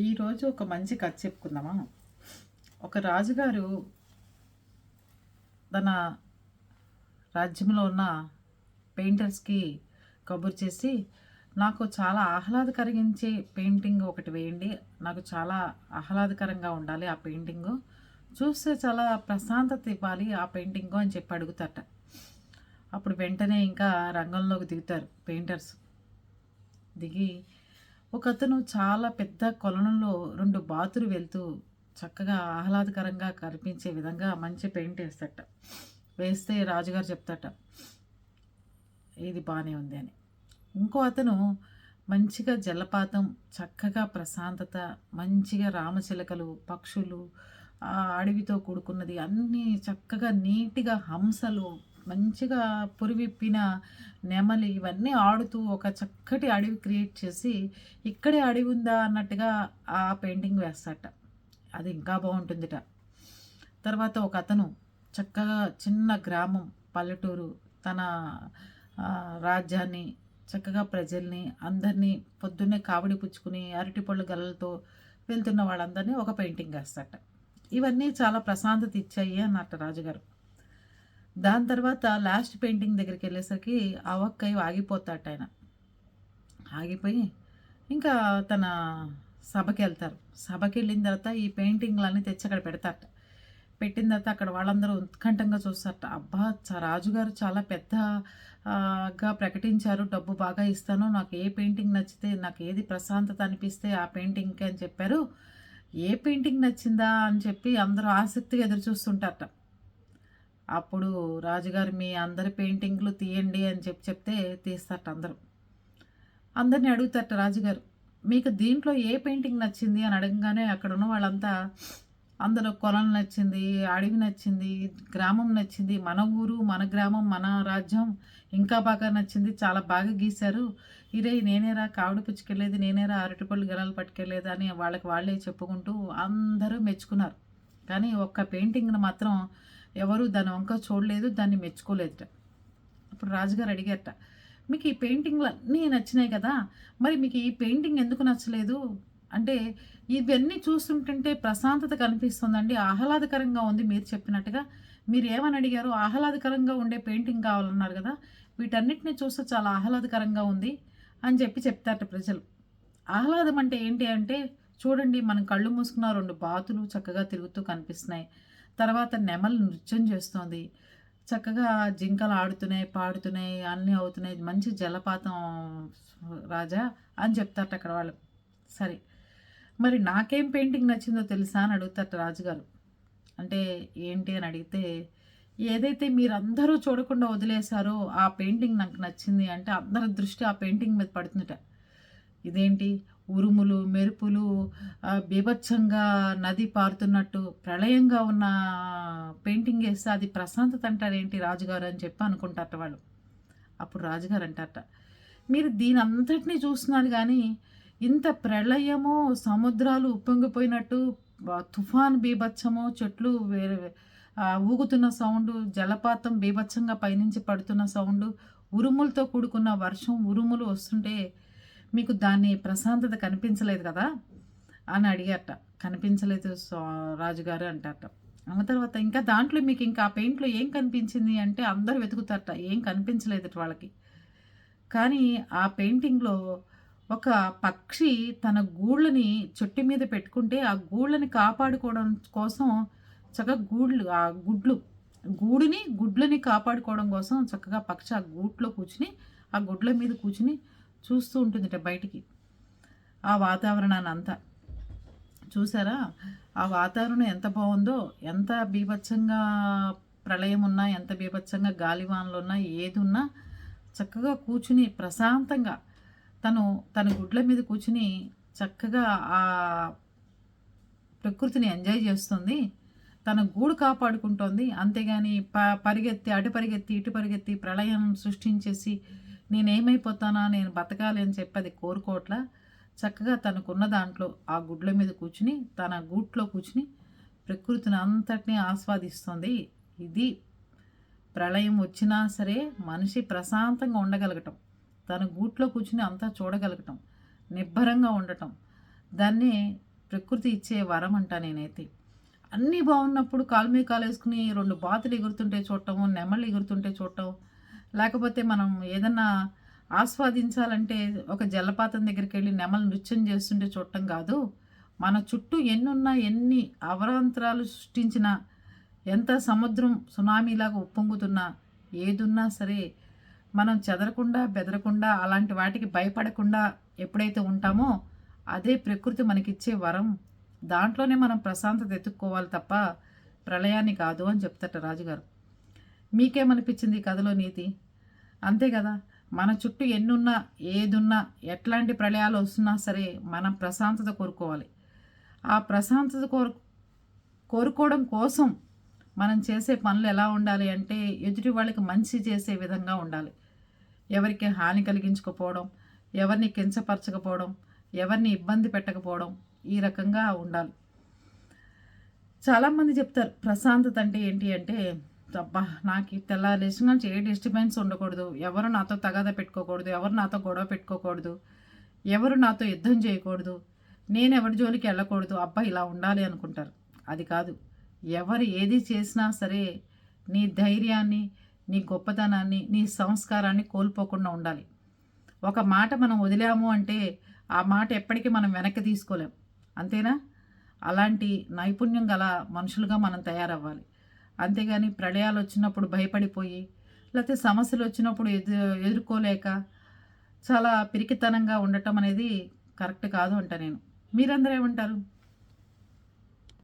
ఈరోజు ఒక మంచి కథ చెప్పుకుందామా? ఒక రాజుగారు తన రాజ్యంలో ఉన్న పెయింటర్స్కి కబుర్ చేసి నాకు చాలా ఆహ్లాదకరించే పెయింటింగ్ ఒకటి వేయండి. నాకు చాలా ఆహ్లాదకరంగా ఉండాలి ఆ పెయింటింగు. చూస్తే చాలా ప్రశాంతత ఇవ్వాలి ఆ పెయింటింగు అని చెప్పి అడుగుతారట. అప్పుడు వెంటనే ఇంకా రంగంలోకి దిగుతారు పెయింటర్స్. దిగి ఒకతను చాలా పెద్ద కొలనంలో రెండు బాతులు వెళ్తూ చక్కగా ఆహ్లాదకరంగా కనిపించే విధంగా మంచి పెయింట్ వేస్తట. వేస్తే రాజుగారు చెప్తాట ఇది బాగానే ఉంది అని. ఇంకో అతను మంచిగా జలపాతం చక్కగా ప్రశాంతత మంచిగా రామచిలకలు పక్షులు ఆ అడవితో కూడుకున్నది అన్నీ చక్కగా నీట్గా హంసలు మంచిగా పురివిప్పిన నెమలి ఇవన్నీ ఆడుతూ ఒక చక్కటి అడవి క్రియేట్ చేసి ఇక్కడే అడవి ఉందా అన్నట్టుగా ఆ పెయింటింగ్ వేస్తాట అది ఇంకా బాగుంటుందిట. తర్వాత ఒక అతను చక్కగా చిన్న గ్రామం పల్లెటూరు తన రాజ్యాన్ని చక్కగా ప్రజల్ని అందరినీ పొద్దున్నే కావడి పుచ్చుకుని అరటిపళ్ళు గలలతో వెళ్తున్న వాళ్ళందరినీ ఒక పెయింటింగ్ వేస్తాట ఇవన్నీ చాలా ప్రశాంతత ఇచ్చాయి అన్నట్ట రాజుగారు. దాని తర్వాత లాస్ట్ పెయింటింగ్ దగ్గరికి వెళ్ళేసరికి అవక్కయ్య ఆగిపోతాట ఆయన. ఆగిపోయి ఇంకా తన సభకి వెళ్తారు. సభకి వెళ్ళిన తర్వాత ఈ పెయింటింగ్లన్నీ తెచ్చి అక్కడ పెడతారట. పెట్టిన తర్వాత అక్కడ వాళ్ళందరూ ఉత్కంఠంగా చూస్తారట. అబ్బా రాజుగారు చాలా పెద్దగా ప్రకటించారు. డబ్బు బాగా ఇస్తాను. నాకు ఏ పెయింటింగ్ నచ్చితే నాకు ఏది ప్రశాంతత అనిపిస్తే ఆ పెయింటింగ్కి అని చెప్పారు. ఏ పెయింటింగ్ నచ్చిందా అని చెప్పి అందరూ ఆసక్తిగా ఎదురు చూస్తుంటారట. అప్పుడు రాజుగారు మీ అందరి పెయింటింగ్లు తీయండి అని చెప్పి చెప్తే తీస్తారట అందరూ. అందరిని అడుగుతారట రాజుగారు మీకు దీంట్లో ఏ పెయింటింగ్ నచ్చింది అని అడగగానే అక్కడ ఉన్న వాళ్ళంతా అందులో కొలం నచ్చింది అడవి నచ్చింది గ్రామం నచ్చింది మన ఊరు మన గ్రామం మన రాజ్యం ఇంకా బాగా నచ్చింది చాలా బాగా గీశారు. ఇరే నేనేరా కావిడి పుచ్చుకెళ్ళేది నేనేరా అరటిపళ్ళు గెలలు పట్టుకెళ్ళేది అని వాళ్ళకి వాళ్ళే చెప్పుకుంటూ అందరూ మెచ్చుకున్నారు. కానీ ఒక్క పెయింటింగ్ను మాత్రం ఎవరు దాని వంక చూడలేదు దాన్ని మెచ్చుకోలేదట. అప్పుడు రాజుగారు అడిగారట మీకు ఈ పెయింటింగ్లు అన్నీ నచ్చినాయి కదా మరి మీకు ఈ పెయింటింగ్ ఎందుకు నచ్చలేదు? అంటే ఇవన్నీ చూస్తుంటుంటే ప్రశాంతత కనిపిస్తుందండి ఆహ్లాదకరంగా ఉంది మీరు చెప్పినట్టుగా. మీరు ఏమని అడిగారు? ఆహ్లాదకరంగా ఉండే పెయింటింగ్ కావాలన్నారు కదా వీటన్నిటిని చూస్తే చాలా ఆహ్లాదకరంగా ఉంది అని చెప్పి చెప్తారట ప్రజలు. ఆహ్లాదం అంటే ఏంటి అంటే చూడండి మనం కళ్ళు మూసుకున్న రెండు బాతులు చక్కగా తిరుగుతూ కనిపిస్తున్నాయి. తర్వాత నెమలు నృత్యం చేస్తోంది. చక్కగా జింకలు ఆడుతున్నాయి పాడుతున్నాయి అన్నీ అవుతున్నాయి. మంచి జలపాతం రాజా అని చెప్తారట అక్కడ వాళ్ళు. సరే. మరి నాకేం పెయింటింగ్ నచ్చిందో తెలుసా అని అడుగుతారట రాజుగారు. అంటే ఏంటి అని అడిగితే ఏదైతే మీరందరూ చూడకుండా వదిలేశారో ఆ పెయింటింగ్ నాకు నచ్చింది అంటే అందరి దృష్టి ఆ పెయింటింగ్ మీద పడుతుందట. ఇదేంటి? ఉరుములు మెరుపులు బీభత్సంగా నది పారుతున్నట్టు ప్రళయంగా ఉన్న పెయింటింగ్ వేస్తే అది ప్రశాంతత అంటారేంటి రాజుగారు అని చెప్పి అనుకుంటారట వాళ్ళు. అప్పుడు రాజుగారు అంటారట మీరు దీని అంతటినీ చూస్తున్నారు కానీ ఇంత ప్రళయము సముద్రాలు ఉప్పొంగిపోయినట్టు తుఫాన్ బీభత్సము చెట్లు వేరే ఊగుతున్న సౌండ్ జలపాతం బీభత్సంగా పైనుంచి పడుతున్న సౌండ్ ఉరుములతో కూడుకున్న వర్షం ఉరుములు వస్తుంటే మీకు దాన్ని ప్రశాంతత కనిపించలేదు కదా? అని అడిగారట. కనిపించలేదు రాజుగారు అంటారట. అన్న తర్వాత ఇంకా దాంట్లో మీకు ఇంకా ఆ పెయింట్లో ఏం కనిపించింది అంటే అందరూ వెతుకుతారట. ఏం కనిపించలేదు వాళ్ళకి. కానీ ఆ పెయింటింగ్లో ఒక పక్షి తన గూళ్ళని చెట్టు మీద పెట్టుకుంటే ఆ గూళ్ళని కాపాడుకోవడం కోసం చక్కగా గూళ్ళు ఆ గుడ్లు గూడిని గుడ్లని కాపాడుకోవడం కోసం చక్కగా పక్షి ఆ గూట్లో కూర్చుని ఆ గుడ్ల మీద కూర్చుని చూస్తూ ఉంటుందిట బయటికి. ఆ వాతావరణాన్ని అంతా చూసారా? ఆ వాతావరణం ఎంత బాగుందో ఎంత బీభత్సంగా ప్రళయం ఉన్నా ఎంత బీభత్సంగా గాలివానలు ఉన్నా ఏది ఉన్నా చక్కగా కూర్చుని ప్రశాంతంగా తను తన గుడ్ల మీద కూర్చుని చక్కగా ఆ ప్రకృతిని ఎంజాయ్ చేస్తుంది. తన గూడు కాపాడుకుంటోంది. అంతేగాని ప పరిగెత్తి అటు పరిగెత్తి ఇటు పరిగెత్తి ప్రళయం సృష్టించేసి నేనేమైపోతానా? నేను బతకాలి అని చెప్పి అది కోరుకోవట్లా. చక్కగా తనకున్న దాంట్లో ఆ గుడ్ల మీద కూర్చుని తన గూట్లో కూర్చుని ప్రకృతిని అంతటినీ ఆస్వాదిస్తుంది. ఇది ప్రళయం వచ్చినా సరే మనిషి ప్రశాంతంగా ఉండగలగటం తన గూట్లో కూర్చుని అంతా చూడగలగటం నిబ్బరంగా ఉండటం దాన్ని ప్రకృతి ఇచ్చే వరం అంట నేనైతే. అన్నీ బాగున్నప్పుడు కాలు మీద కాలు వేసుకుని రెండు బాతులు ఎగురుతుంటే చూడటం నెమళ్ళు ఎగురుతుంటే చూడటం లేకపోతే మనం ఏదన్నా ఆస్వాదించాలంటే ఒక జలపాతం దగ్గరికి వెళ్ళి నెమలు నృత్యం చేస్తుంటే చూడటం కాదు. మన చుట్టూ ఎన్నున్నా ఎన్ని అవరాంతరాలు సృష్టించినా ఎంత సముద్రం సునామీలాగా ఉప్పొంగుతున్నా ఏదున్నా సరే మనం చెదరకుండా బెదరకుండా అలాంటి వాటికి భయపడకుండా ఎప్పుడైతే ఉంటామో అదే ప్రకృతి మనకిచ్చే వరం. దాంట్లోనే మనం ప్రశాంతత ఎత్తుక్కోవాలి తప్ప ప్రళయాన్ని కాదు అని చెప్తాట రాజుగారు. మీకేమనిపించింది కథలో నీతి? అంతే కదా. మన చుట్టూ ఎన్నున్నా ఏదున్నా ఎట్లాంటి ప్రళయాలు వస్తున్నా సరే మనం ప్రశాంతత కోరుకోవాలి. ఆ ప్రశాంతత కోరు కోరుకోవడం కోసం మనం చేసే పనులు ఎలా ఉండాలి అంటే ఎదుటి వాళ్ళకి మంచి చేసే విధంగా ఉండాలి. ఎవరికి హాని కలిగించకపోవడం ఎవరిని కించపరచకపోవడం ఎవరిని ఇబ్బంది పెట్టకపోవడం ఈ రకంగా ఉండాలి. చాలామంది చెప్తారు ప్రశాంతత అంటే ఏంటి అంటే అబ్బా నాకు ఈ తెల్లారేసిన నుంచి ఏ డిస్టర్బెన్స్ ఉండకూడదు. ఎవరు నాతో తగాద పెట్టుకోకూడదు. ఎవరు నాతో గొడవ పెట్టుకోకూడదు. ఎవరు నాతో యుద్ధం చేయకూడదు. నేను ఎవరి జోలికి వెళ్ళకూడదు. అబ్బా ఇలా ఉండాలి అనుకుంటారు. అది కాదు. ఎవరు ఏది చేసినా సరే నీ ధైర్యాన్ని నీ గొప్పతనాన్ని నీ సంస్కారాన్ని కోల్పోకుండా ఉండాలి. ఒక మాట మనం వదిలాము అంటే ఆ మాట ఎప్పటికీ మనం వెనక్కి తీసుకోలేం. అంతేనా? అలాంటి నైపుణ్యం గల మనుషులుగా మనం తయారవ్వాలి. అంతేగాని ప్రళయాలు వచ్చినప్పుడు భయపడిపోయి లేకపోతే సమస్యలు వచ్చినప్పుడు ఎదు ఎదుర్కోలేక చాలా పిరికితనంగా ఉండటం అనేది కరెక్ట్ కాదు అంట నేను. మీరందరూ ఏమంటారు?